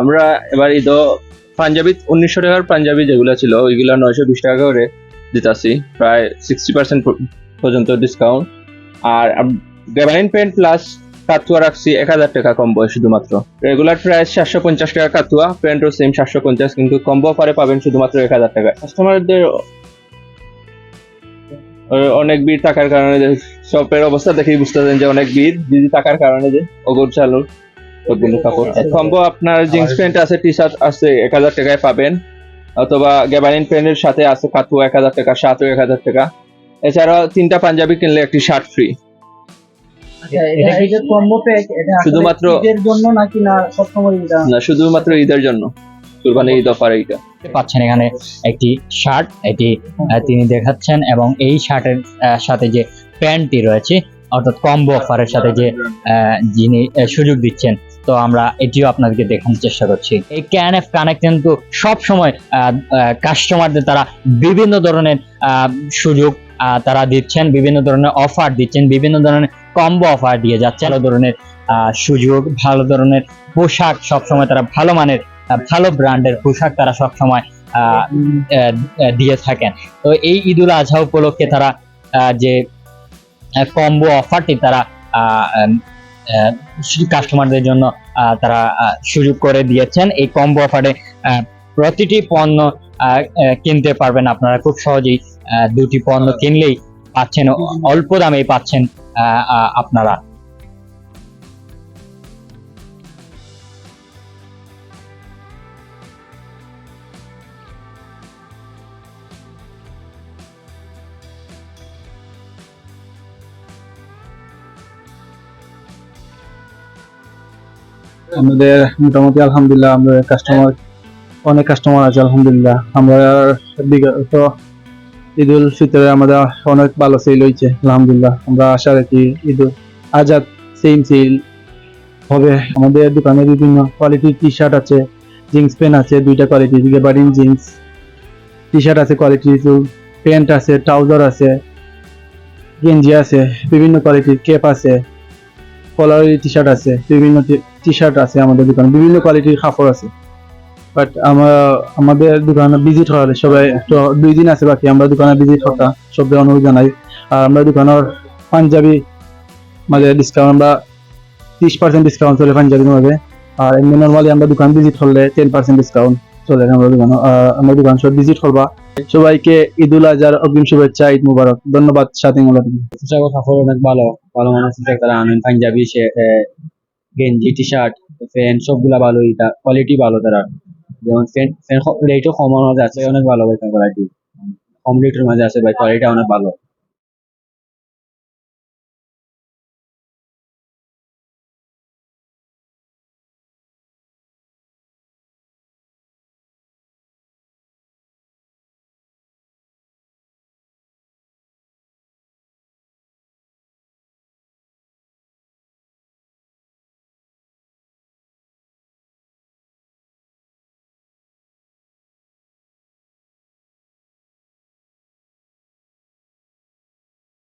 আমরা এবার ঈদও পাঞ্জাবি, উনিশশো টাকার পাঞ্জাবি যেগুলো ছিল, ওইগুলো নয়শো বিশ টাকা করে দিতাছি। প্রায় সিক্সটি পার্সেন্ট পর্যন্ত ডিসকাউন্ট আর গ্যাবাইন প্যান্ট প্লাস কাতুয়া রাখছি এক হাজার টাকা কম্বো শুধুমাত্র। রেগুলার প্রাইস সাতশো পঞ্চাশ টাকা কাতুয়া প্যান্টও সেম সাতশো পঞ্চাশ, কিন্তু কম্বো অফারে পাবেন শুধুমাত্র এক হাজার টাকা কাস্টমারদের অনেক ভিড় থাকার কারণে শপের অবস্থা দেখেই বুঝতেছেন যে অনেক ভিড় বিজি থাকার কারণে যে অগর চালুর সবগুলো কাপড়। কম্বো আপনার জিন্স প্যান্ট আছে টি শার্ট আছে এক হাজার টাকায় পাবেন। অথবা গ্যাবারিন প্যান্টের সাথে আছে কাতুয়া এক হাজার টাকা শার্টও এক হাজার টাকা। এছাড়াও তিনটা পাঞ্জাবি কিনলে একটি শার্ট ফ্রি আচ্ছা আসলে শুধুমাত্র- ঈদের জন্য না শুধুমাত্র ঈদের জন্য। কুরবানি ঈদ অফার এইটা পাচ্ছেন এখানে একটি শার্ট এটি তিনি দেখাচ্ছেন এবং এই শার্টের সাথে যে প্যান্টটি রয়েছে অর্থাৎ কম্বো অফারের সাথে যে আহ, যিনি আহ, সুযোগ দিচ্ছেন তো আমরা এটিও আপনাদেরকে দেখানোর চেষ্টা করছি। এই ক্যান এফ কানেক্ট কিন্তু সব সময় কাস্টমারদের তারা বিভিন্ন ধরনের সুযোগ তারা দিচ্ছেন, বিভিন্ন ধরনের অফার দিচ্ছেন, বিভিন্ন ধরনের কম্বো অফার দিয়ে যাচ্ছে। ভালো ধরনের সুযোগ, ভালো ধরনের পোশাক সবসময় তারা ভালো মানের ভালো ব্র্যান্ডের পোশাক তারা সবসময় দিয়ে থাকেন। তো এই ঈদুল আজহা উপলক্ষে তারা যে কম্বো অফারটি তারা কাস্টমারদের জন্য তারা সুযোগ করে দিয়েছেন। এই কম্বো অফারে প্রতিটি পণ্য কিনতে পারবেন আপনারা। খুব সহজেই দুটি পণ্য কিনলেই পাচ্ছেন, অল্প দামেই পাচ্ছেন আপনারা। আমাদের মোটামুটি আলহামদুলিল্লাহ আমাদের কাস্টমার অনেক কাস্টমার আছে, আলহামদুলিল্লাহ। আমরা বিগত ঈদ উল ফিতরে আমাদের অনেক ভালো সেল হয়েছে, আলহামদুলিল্লাহ। আমরা আশা রাখি ঈদ উল আজাদ সেম সেল হবে। আমাদের দোকানে বিভিন্ন কোয়ালিটির টি শার্ট আছে জিন্স প্যান্ট আছে, দুইটা কোয়ালিটির গেবারিন জিন্স টি শার্ট আছে কোয়ালিটির প্যান্ট আছে ট্রাউজার আছে, গেঞ্জি আছে, বিভিন্ন কোয়ালিটির কেপ আছে। কলারের টি শার্ট আছে, বিভিন্ন টি শার্ট আছে আমাদের দোকানে, বিভিন্ন কোয়ালিটির কাপড় আছে। বাট আমরা, আমাদের দোকানে ভিজিট হলে সবাই তো দুই দিন আছে বাকি, আমরা দোকানে ভিজিট হতা সবাই অনুরোধ জানাই। আর আমরা দোকানের পাঞ্জাবি মাঝে ডিসকাউন্ট আমরা ত্রিশ পার্সেন্ট ডিসকাউন্ট চলে পাঞ্জাবির মাঝে আর এমনি নর্মালি আমরা দোকান ভিজিট হলে টেন পার্সেন্ট ডিসকাউন্ট চলে, আমরা দোকান আমরা দোকান সব ভিজিট করবা। সবাইকে ঈদুল আজহার অগ্রিম শুভেচ্ছা, ঈদ মুবারক। ধন্যবাদ, সাথে কাপড় অনেক ভালো। ভালো মানুষ তারা আনেন পাঞ্জাবি গেঞ্জি টি শার্ট প্যান্ট সবগুলা ভালো কোয়ালিটি ভালো তারা। যেমন ফ্যান ফ্যান রেটও কমানো আছে, অনেক ভালো ভাই কোয়ালিটি কম রেটের মাঝে আছে ভাই কোয়ালিটি অনেক ভালো।